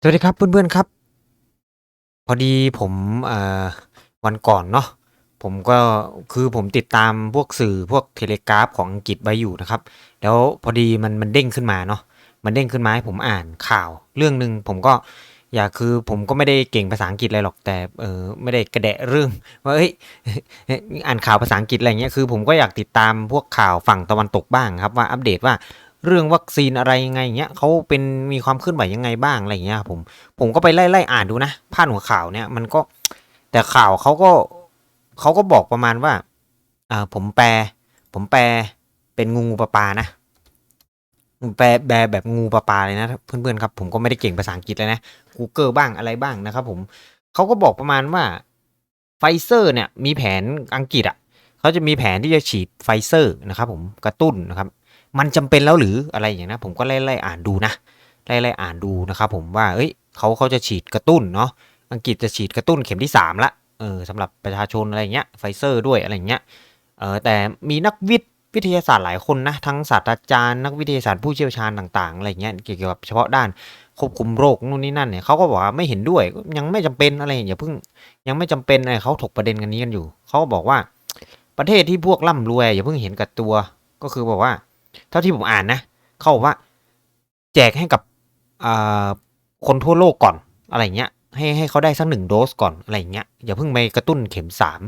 สวัสดีครับเพื่อนๆครับ พอดีผมวันก่อนเนาะผมก็คือผมติดตามพวกสื่อพวกเทเลกราฟของอังกฤษไว้อยู่นะครับ แล้วพอดีมันมันเด้งขึ้นมาเนาะมันเด้งขึ้นมาให้ผมอ่านข่าวเรื่องหนึ่งผมก็อยากคือผมก็ไม่ได้เก่งภาษาอังกฤษอะไรหรอกแต่เออไม่ได้กระแดะเรื่องว่าเอ้ยอ่านข่าวภาษาอังกฤษอะไรเงี้ยคือผมก็อยากติดตามพวกข่าวฝั่งตะวันตกบ้างครับว่าอัปเดตว่าเเรื่องวัคซีนอะไรยังไงเงี้ยเขาเป็นมีความเคลื่อนไหวยังไงบ้างอะไรเงี้ยผมผมก็ไปไล่ไล่อ่านดูนะพาดหัวข่าวเนี่ยมันก็แต่ข่าวเขาก็เขาก็บอกประมาณว่าอ่าผมแปล ผมแปลเป็นงูงูปลาปานะแปลแปลแบบงูปลาปาเลยนะเพื่อนๆครับ ผมก็ไม่ได้เก่งภาษาอังกฤษเลยนะ Google บ้างอะไรบ้างนะครับ ผมเขาก็บอกประมาณว่าไฟเซอร์เนี่ยมีแผนอังกฤษอะเขาจะมีแผนที่จะฉีดไฟเซอร์นะครับผมกระตุ้นนะครับ มันจำเป็นแล้วหรืออะไรอย่างนี้นะผมก็ไล่ไล่อ่านดูนะไล่ไล่อ่านดูนะครับผมว่าเอ้ยเขาเขาจะฉีดกระตุ้นเนาะอังกฤษจะฉีดกระตุ้นเข็มที่ 3 ละเออสำหรับประชาชนอะไรเงี้ยไฟเซอร์ด้วยอะไรเงี้ยเออแต่มีนักวิทย์วิทยาศาสตร์หลายคนนะทั้งศาสตราจารย์นักวิทยาศาสตร์ผู้เชี่ยวชาญต่างๆอะไรเงี้ยเกี่ยวกับเฉพาะด้านควบคุมโรคนู่นนี่นั่นเนี่ยเขาก็บอกว่าไม่เห็นด้วยยังไม่จำเป็นอะไรอย่าเพิ่งยังไม่จำเป็นอะไรเขาถกประเด็นกันนี้กันอยู่เขาก็บอกว่าประเทศที่พวกร่ำรวยอย่าเพิ่งเห็นกับตัว ก็คือบอกว่า เท่าที่ผมอ่านนะ เขาบอกว่า แจกให้กับคนทั่วโลกก่อนอะไรเงี้ย ให้ให้เขาได้สักหนึ่งโดสก่อนอะไรเงี้ยอย่าเพิ่งไปกระตุ้นเข็มสาม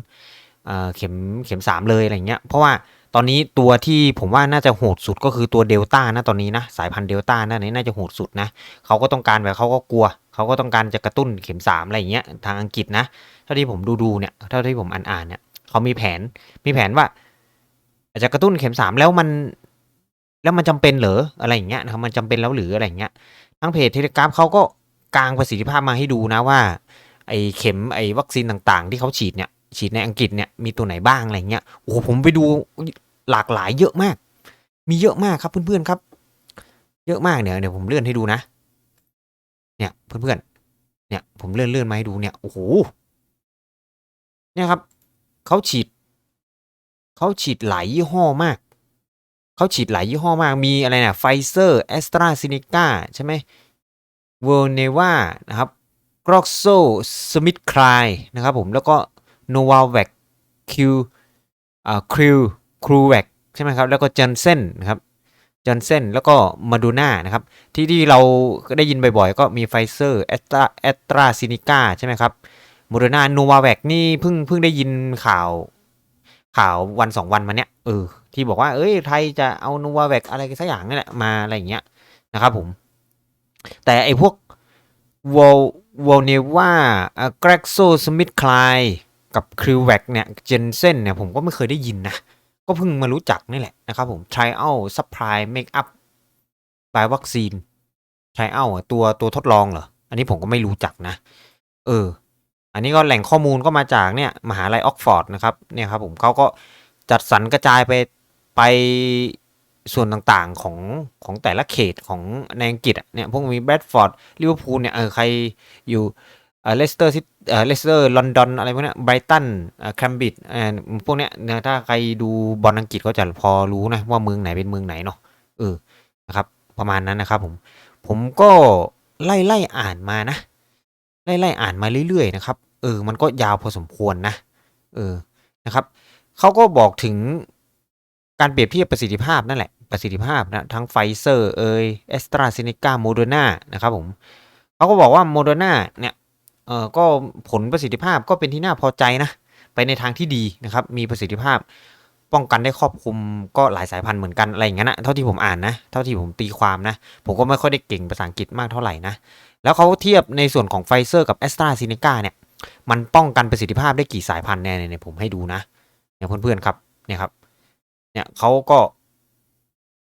เข็มเข็มสามเลยอะไรเงี้ย เพราะว่าตอนนี้ตัวที่ผมว่าน่าจะโหดสุดก็คือตัวเดลต้านะตอนนี้นะสายพันธุ์เดลต้านั่นนี่น่าจะโหดสุดนะเขาก็ต้องการแบบเขาก็กลัวเขาก็ต้องการจะกระตุ้นเข็มสามอะไรเงี้ยทางอังกฤษนะเท่าที่ผมดูดูเนี่ยเท่าที่ผมอ่านอ่านเนี่ยเขามีแผนมีแผนว่าอาจจะกระตุ้นเข็มสามแล้วมัน แล้วมันจำเป็นเหรออะไรอย่างเงี้ยนะครับมันจำเป็นแล้วหรืออะไรอย่างเงี้ยทั้งเพจเทเลกราฟเขาก็กางประสิทธิภาพมาให้ดูนะว่าไอเข็มไอวัคซีนต่างๆ ที่เขาฉีดเนี่ยฉีดในอังกฤษเนี่ยมีตัวไหนบ้างอะไรเงี้ยโอ้ผมไปดูหลากหลายเยอะมาก มีเยอะมากครับเพื่อนๆครับ เยอะมากเนี่ยเดี๋ยวผมเลื่อนให้ดูนะ เนี่ยเพื่อนๆเนี่ย ผมเลื่อนเลื่อนมาให้ดูเนี่ยโอ้โหเนี่ยครับเขาฉีดเขาฉีดหลายยี่ห้อมาก เขาฉีดหลายยี่ห้อมาก มีอะไรนะไฟเซอร์แอสตราเซเนกาใช่ไหมเวอร์เนวานะครับกรอกโซสมิธคลายนะครับผม แล้วก็โนวาแวคคิวอ่าคริวครูแวคใช่ไหมครับ แล้วก็จอนเซนนะครับจอนเซนแล้วก็มาดูน่านะครับ ที่ที่เราได้ยินบ่อยๆ ก็มีไฟเซอร์แอสตราแอสตราซินิก้าใช่ไหมครับโมเดอร์นาโนวาแวคนี่เพิ่งเพิ่งได้ยินข่าวข่าววันสองวันมาเนี้ย ออ ที่บอกว่าเอ้ยไทยจะเอานูวาแวกอะไรสักอย่างนี่แหละมาอะไรอย่างเงี้ยนะครับผม แต่ไอพวกวอลวอลเนว่าแกรกโซสมิธคลายกับคริวแวกเนี่ยเจนเซนเนี่ยผมก็ไม่เคยได้ยินนะ ก็เพิ่งมารู้จักนี่แหละนะครับผม trial supply make up by วัคซีน trial ตัวตัวทดลองเหรอ อันนี้ผมก็ไม่รู้จักนะ เออ อันนี้ก็แหล่งข้อมูลก็มาจากเนี่ย มหาลัยออกฟอร์ดนะครับ เนี่ยครับผมเขาก็ จัดสรรกระจายไปไปส่วนต่างๆของของแต่ละเขตของในอังกฤษเนี่ยพวกมีแบดฟอร์ดลิเวอร์พูลเนี่ยเออใครอยู่เลสเตอร์ซิเออเลสเตอร์ลอนดอนอะไรพวกนี้ไบรตันแคมบริดเออพวกเนี้ยเนี่ยถ้าใครดูบอลอังกฤษก็จะพอรู้นะว่าเมืองไหนเป็นเมืองไหนเนาะเออนะครับประมาณนั้นนะครับผมผมก็ไล่ไล่อ่านมานะ ไล่ไล่อ่านมาเรื่อยๆนะครับเออมันก็ยาวพอสมควรนะเออนะครับ เขาก็บอกถึงการเปรียบเทียบประสิทธิภาพนั่นแหละ ประสิทธิภาพนะ ทั้งไฟเซอร์เอยแอสตราเซเนกาโมเดอร์นานะครับผมเขาก็บอกว่าโมเดอร์นาเนี่ยเออก็ผลประสิทธิภาพก็เป็นที่น่าพอใจนะ ไปในทางที่ดีนะครับ มีประสิทธิภาพป้องกันได้ครอบคลุมก็หลายสายพันธุ์เหมือนกันอะไรอย่างนั้นนะเท่าที่ผมอ่านนะ เท่าที่ผมตีความนะ ผมก็ไม่ค่อยได้เก่งภาษาอังกฤษมากเท่าไหร่นะ แล้วเขาเทียบในส่วนของไฟเซอร์กับแอสตราเซเนกาเนี่ย มันป้องกันประสิทธิภาพได้กี่สายพันธุ์แน่เนี่ยผมให้ดูนะ เนี่ยเพื่อนๆครับเนี่ยครับเนี่ยเขาก็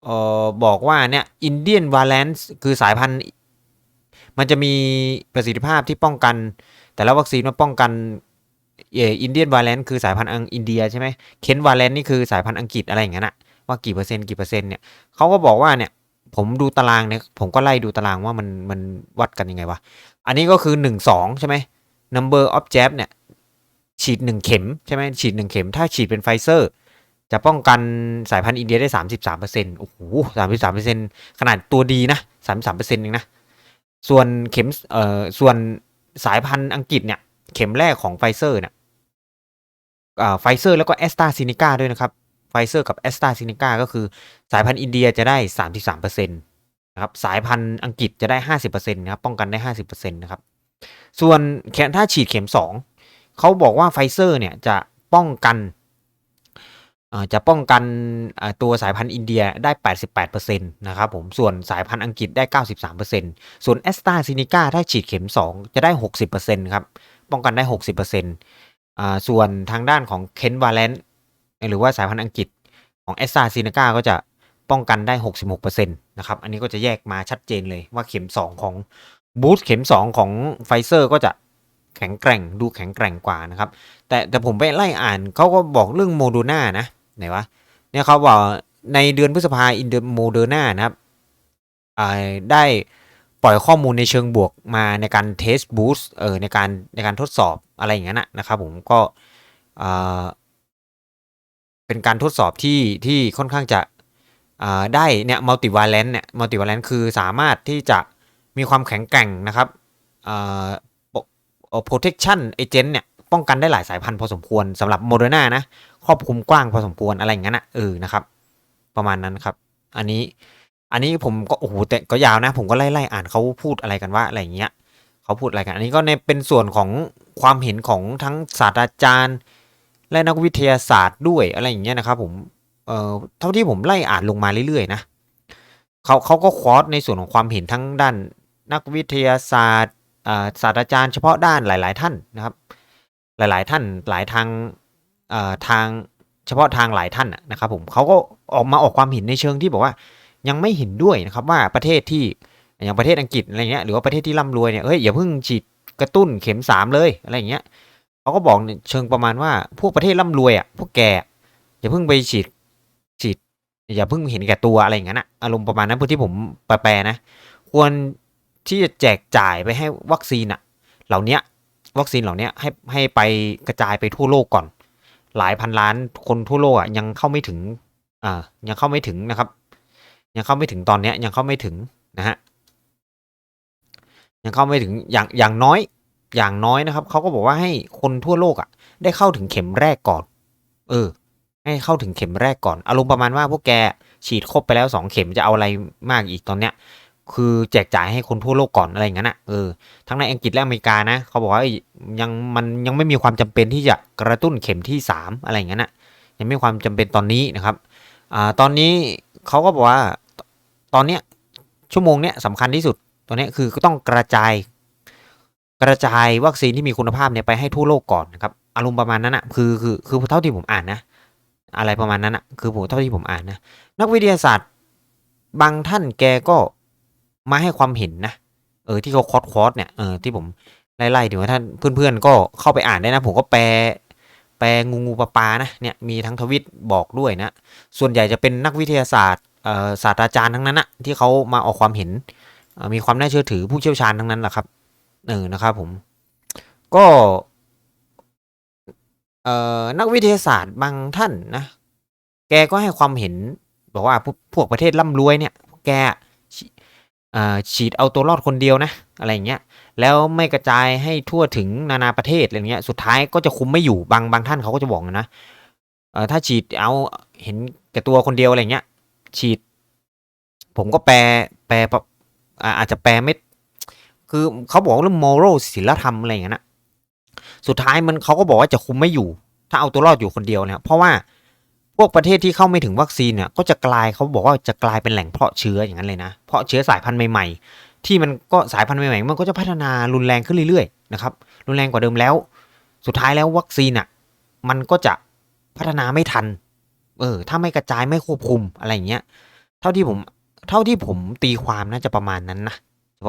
เอ่อบอกว่าเนี่ยอินเดียนวาเลนส์คือสายพันธุ์มันจะมีประสิทธิภาพที่ป้องกัน แต่ละวัคซีนมาป้องกันเอออินเดียนวาเลนส์คือสายพันธุ์อังอินเดียใช่ไหมเคนวาเลนส์นี่คือสายพันธุ์อังกฤษอะไรอย่างเงี้ยนะว่ากี่เปอร์เซ็นต์กี่เปอร์เซ็นต์เนี่ยเขาก็บอกว่าเนี่ยผมดูตารางเนี่ยผมก็ไล่ดูตารางว่ามันมันวัดกันยังไงวะ อันนี้ก็คือหนึ่งสองใช่ไหม number of jab เนี่ย ฉีดหนึ่งเข็มใช่ไหมฉีดหนึ่งเข็ม ถ้าฉีดเป็นไฟเซอร์ จะป้องกันสายพันธุ์อินเดียได้สามสิบสามเปอร์เซ็นต์โอ้โหสามสิบสามเปอร์เซ็นต์ขนาดตัวดีนะสามสามเปอร์เซ็นต์เองนะ ส่วนเข็มเอ่อส่วนสายพันธุ์อังกฤษเนี่ย เข็มแรกของไฟเซอร์เนี่ยอ่าไฟเซอร์แล้วก็แอสตราซินิก้าด้วยนะครับไฟเซอร์กับแอสตราซินิก้าก็คือสายพันธุ์อินเดียจะได้สามสิบสามเปอร์เซ็นต์นะครับสายพันธุ์อังกฤษจะได้ห้าสิบเปอร์เซ็นต์นะครับป้องกันได้ห้าสิบเปอร์เซ็นต์นะครับส่วนแค่ถ้าฉีดเข็มสอง เขาบอกว่าไฟเซอร์เนี่ยจะป้องกันจะป้องกันตัวสายพันธุ์อินเดียได้ 88%นะครับผม ส่วนสายพันธุ์อังกฤษได้ 93%ส่วนแอสตราซินิกาถ้าฉีดเข็ม 2 จะได้ 60%ครับ ป้องกันได้ 60%อ่าส่วนทางด้านของเคนวาเลนหรือว่าสายพันธุ์อังกฤษของแอสตราซินิกาก็จะป้องกันได้ 66%นะครับ อันนี้ก็จะแยกมาชัดเจนเลยว่าเข็ม 2 ของบูสต์เข็ม 2 ของไฟเซอร์ก็จะ แข็งแกร่งดูแข็งแกร่งกว่านะครับ แต่แต่ผมไปไล่อ่านเขาก็บอกเรื่องโมโดนานะไหนวะเนี่ยเขาบอกในเดือนพฤษภาอินเดโมเดอร์นานะครับได้ปล่อยข้อมูลในเชิงบวกมาในการเทสบูสเออในการในการทดสอบอะไรอย่างนั้นนะครับผมก็อ่าเป็นการทดสอบที่ที่ค่อนข้างจะอ่าได้เนี่ยมัลติวาเลนต์เนี่ยมัลติวาเลนต์คือสามารถที่จะมีความแข็งแกร่งนะครับอ่า protection agent เนี่ยป้องกันได้หลายสายพันธุ์พอสมควรสำหรับโมเดอร์นานะครอบคลุมกว้างพอสมควรอะไรอย่างนั้นอะเออนะครับ ประมาณนั้นครับ อันนี้อันนี้ผมก็โอ้โหแต่ก็ยาวนะ ผมก็ไล่ไล่อ่านเขาพูดอะไรกันว่าอะไรอย่างเงี้ยเขาพูดอะไรกัน อันนี้ก็ในเป็นส่วนของความเห็นของทั้งศาสตราจารย์ และนักวิทยาศาสตร์ด้วยอะไรอย่างเงี้ยนะครับ ผมเอ่อเท่าที่ผมไล่อ่านลงมาเรื่อยๆนะเขาเขาก็คอร์สในส่วนของความเห็นทั้งด้านนักวิทยาศาสตร์ ศาสตราจารย์เฉพาะด้านหลาย ๆ ท่านนะครับ หลาย ๆ ท่านหลายทางเอ่อทางเฉพาะทางหลายท่านนะครับผมเขาก็ออกมาออกความเห็นในเชิงที่บอกว่า ยังไม่เห็นด้วยนะครับว่าประเทศที่อย่างประเทศอังกฤษอะไรเงี้ยหรือว่าประเทศที่ร่ำรวยเนี่ยเฮ้ยอย่าเพิ่งฉีดกระตุ้นเข็มสามเลยอะไรเงี้ยเขาก็บอกเชิงประมาณว่าพวกประเทศร่ำรวยอะพวกแกอย่าเพิ่งไปฉีดฉีดอย่าเพิ่งเห็นแก่ตัวอะไรอย่างนั้นอะอารมณ์ประมาณนั้นพื่อที่ผมแปลนะ ควร ที่จะแจกจ่ายไปให้วัคซีนอะเหล่านี้วัคซีนเหล่านี้ให้ให้ไปกระจายไปทั่วโลกก่อน หลายพันล้านคนทั่วโลกอะยังเข้าไม่ถึงอ่ายังเข้าไม่ถึงนะครับ ยังเข้าไม่ถึงตอนเนี้ยยังเข้าไม่ถึงนะฮะยังเข้าไม่ถึงอย่างอย่างน้อยอย่างน้อยนะครับเขาก็บอกว่าให้คนทั่วโลกอะ ได้เข้าถึงเข็มแรกก่อน เออ ให้เข้าถึงเข็มแรกก่อนอารมณ์ประมาณว่าพวกแกฉีดครบไปแล้วสองเข็มจะเอาอะไรมากอีกตอนเนี้ย คือแจกจ่ายให้คนทั่วโลกก่อนอะไรอย่างนั้นอะเออทั้งในอังกฤษและอเมริกานะเขาบอกว่ายังมันยังไม่มีความจำเป็นที่จะกระตุ้นเข็มที่ 3 อะไรอย่างนั้นนะยังไม่มีความจำเป็นตอนนี้นะครับอ่าตอนนี้เขาก็บอกว่าตอนเนี้ยชั่วโมงเนี้ยสำคัญที่สุดตอนนี้คือต้องกระจาย กระจายวัคซีนที่มีคุณภาพเนี่ยไปให้ทั่วโลกก่อนนะครับอารมณ์ประมาณนั้นอะคือคือคือเท่าที่ผมอ่านนะ อะไรประมาณนั้นอะคือผมเท่าที่ผมอ่านนะนักวิทยาศาสตร์บางท่านแกก็ มาให้ความเห็นนะเออที่เขาคอร์สคอสเนี่ยเออที่ผมไล่ๆถึงว่าท่านเพื่อนๆ ก็เข้าไปอ่านได้นะ ผมก็แปลแปลงูงูปลาปลานะเนี่ยมีทั้งทวิตบอกด้วยนะ ส่วนใหญ่จะเป็นนักวิทยาศาสตร์เอ่อศาสตราจารย์ทั้งนั้นนะที่เขามาออกความเห็น มีความน่าเชื่อถือผู้เชี่ยวชาญทั้งนั้นแหละครับเออนะครับผมก็เอ่อนักวิทยาศาสตร์บางท่านนะ แกก็ให้ความเห็นบอกว่าพวกประเทศร่ำรวยเนี่ย แก ฉีดเอาตัวรอดคนเดียวนะอะไรอย่างเงี้ยแล้วไม่กระจายให้ทั่วถึงนานาประเทศอะไรเงี้ยสุดท้ายก็จะคุมไม่อยู่บางบางท่านเขาก็จะบอกนะถ้าฉีดเอาเห็นแก่ตัวคนเดียวอะไรเงี้ยฉีด ผมก็แปลแปลอาจจะแปลไม่คือเขาบอกเรื่อง moral ศีลธรรมอะไรอย่างเงี้ยนะสุดท้ายมันเขาก็บอกว่าจะคุมไม่อยู่ ถ้าเอาตัวรอดอยู่คนเดียวเนี่ยเพราะว่า พวกประเทศที่เข้าไม่ถึงวัคซีนเนี่ยก็จะกลายเขาบอกว่าจะกลายเป็นแหล่งเพาะเชื้ออย่างนั้นเลยนะ เพาะเชื้อสายพันธุ์ใหม่ๆ ที่มันก็สายพันธุ์ใหม่ๆมันก็จะพัฒนารุนแรงขึ้นเรื่อยๆนะครับรุนแรงกว่าเดิมแล้ว สุดท้ายแล้ววัคซีนอะมันก็จะพัฒนาไม่ทัน เออ ถ้าไม่กระจายไม่ควบคุมอะไรอย่างเงี้ย เท่าที่ผม เท่าที่ผมตีความน่าจะประมาณนั้นนะ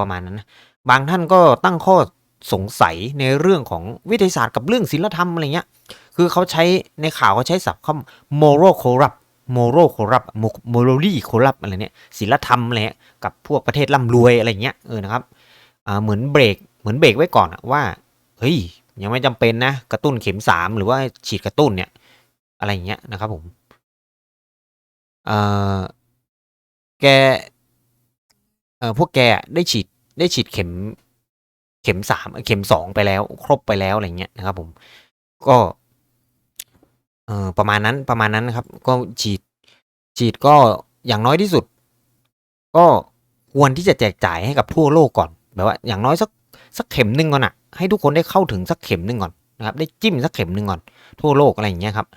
ประมาณนั้นนะบางท่านก็ตั้งข้อ สงสัยในเรื่องของวิทยาศาสตร์กับเรื่องศิลธรรมอะไรเงี้ย คือเขาใช้ในข่าวเขาใช้ศัพท์คำ moral corrupt moral corrupt morally corrupt อะไรเนี่ยศีลธรรมอะไรเงี้ยกับพวกประเทศร่ำรวยอะไรเงี้ยเออนะครับเหมือนเบรกเหมือนเบรกไว้ก่อนว่าเฮ้ยยังไม่จำเป็นนะกระตุ้นเข็มสามหรือว่าฉีดกระตุ้นเนี่ยอะไรเงี้ยนะครับผมเออแกเออพวกแกได้ฉีดได้ฉีดเข็ม เข็มสามเข็มสองไปแล้ว ครบไปแล้วอะไรเงี้ยนะครับ ผม ก็เออประมาณนั้นประมาณนั้นนะครับ ก็ฉีดฉีดก็อย่างน้อยที่สุด ก็ควรที่จะแจกจ่ายให้กับทั่วโลกก่อนแบบว่า อย่างน้อยสักสักเข็มหนึ่งก่อนอะให้ทุกคนได้เข้าถึงสักเข็มหนึ่งก่อนนะครับ ได้จิ้มสักเข็มหนึ่งก่อนทั่วโลกอะไรอย่างเงี้ยครับ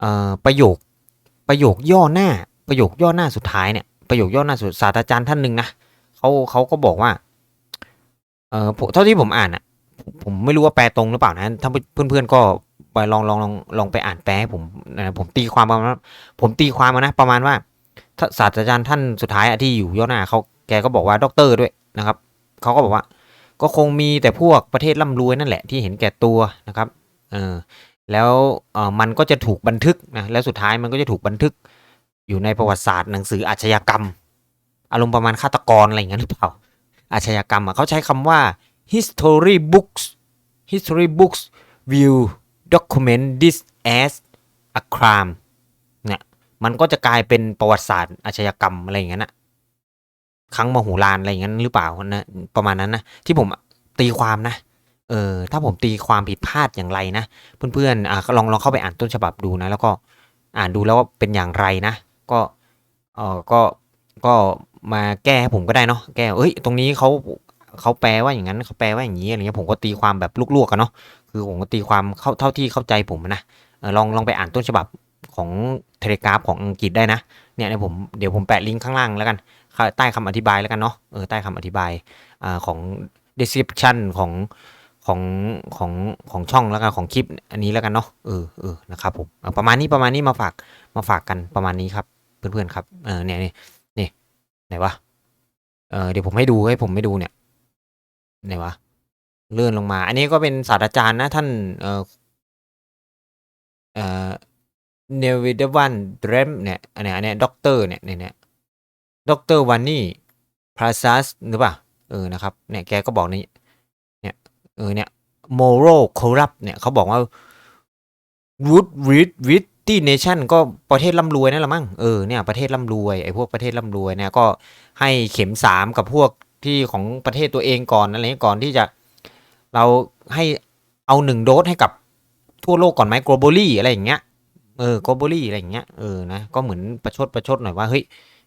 เอ่อประโยคประโยคย่อหน้า ประโยคย่อหน้าสุดท้ายเนี่ยประโยคย่อหน้าสุดศาสตราจารย์ท่านหนึ่งนะเขาเขาก็บอกว่า ออเท่าที่ผมอ่านอะผมไม่รู้ว่าแปลตรงหรือเปล่านะถ้าเพื่อนๆก็ไปลองลองลองลองไปอ่านแปลให้ผมนะผมตีความประมาณผมตีความมานะ ประมาณว่าถ้าศาสตราจารย์ท่านสุดท้ายอะที่อยู่ย่อหน้าเขาแกก็บอกว่าด็อกเตอร์ด้วยนะครับเขาก็บอกว่า ก็คงมีแต่พวกประเทศร่ำรวยนั่นแหละที่เห็นแก่ตัวนะครับเออแล้วเออมันก็จะถูกบันทึกนะแล้วสุดท้ายมันก็จะถูกบันทึกอยู่ในประวัติศาสตร์หนังสืออาชญากรรม อารมณ์ประมาณฆาตกรอะไรอย่างนั้นหรือเปล่า อาชญากรรมอะเขาใช้คำว่า history books history books will document this as a crime เนี่ยมันก็จะกลายเป็นประวัติศาสตร์อาชญากรรมอะไรอย่างนั้นนะครั้งมโหฬารอะไรอย่างนั้นหรือเปล่านะประมาณนั้นนะที่ผมตีความนะเออถ้าผมตีความผิดพลาดอย่างไรนะ เพื่อนๆอะก็ลองลองเข้าไปอ่านต้นฉบับดูนะ แล้วก็อ่านดูแล้วว่าเป็นอย่างไรนะ ก็เออก็ก็ มาแก้ให้ผมก็ได้เนาะแก้เอ้ยตรงนี้เขาเขาแปลว่าอย่างนั้นเขาแปลว่าอย่างนี้อะไรเงี้ยผมก็ตีความแบบลวกๆกันเนาะคือผมก็ตีความเข้าเท่าที่เข้าใจผมนะออลองลองไปอ่านต้นฉบับของเทเลกราฟของอังกฤษได้นะเนี่ยเดี๋ยวผมเดี๋ยวผมแปะลิงก์ข้างล่างแล้วกันใต้คำอธิบายแล้วกันเนาะเออใต้คำอธิบายอของ description ของของของของช่องแล้วกันของคลิปอันนี้แล้วกันเนาะเออเออนะครับผมประมาณนี้ประมาณนี้มาฝากมาฝากกันประมาณนี้ครับเพื่อนๆครับเออเนี่ยนี่นี่ ไหนวะเออเดี๋ยวผมให้ดูให้ผมไม่ดูเนี่ยไหนวะเลื่อนลงมา อันนี้ก็เป็นศาสตราจารย์นะท่านเออเออเนวิดวันเดรมเนี่ยอันนี้อันนี้ด็อกเตอร์เนี่ยเนี่ยด็อกเตอร์วันนี่พราซัสหรือเปล่าเออนะครับเนี่ยแกก็บอกนี่เนี่ยเออเนี่ย moral corrupt เนี่ยเขาบอกว่า would read with the nation ก็ประเทศร่ำรวยนั่นแหละมั้งเออเนี่ยประเทศร่ำรวยไอ้พวกประเทศร่ำรวยเนี่ยก็ให้เข็มสามกับพวกที่ของประเทศตัวเองก่อนอะไรก่อนที่จะเราให้เอาหนึ่งโดสให้กับทั่วโลกก่อนไหม globally อะไรอย่างเงี้ยเออ globally อะไรอย่างเงี้ยเออนะก็เหมือนประชดประชดหน่อยว่าเฮ้ย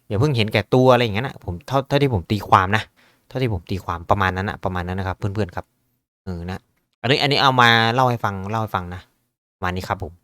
อย่าเพิ่งเห็นแก่ตัวอะไรอย่างเงี้ยนะผมเท่าเท่าที่ผมตีความนะเท่าที่ผมตีความประมาณนั้นนะประมาณนั้นนะครับ เพื่อนๆครับเออนะอันนี้อันนี้เอามาเล่าให้ฟังเล่าให้ฟังนะมานี้ครับผม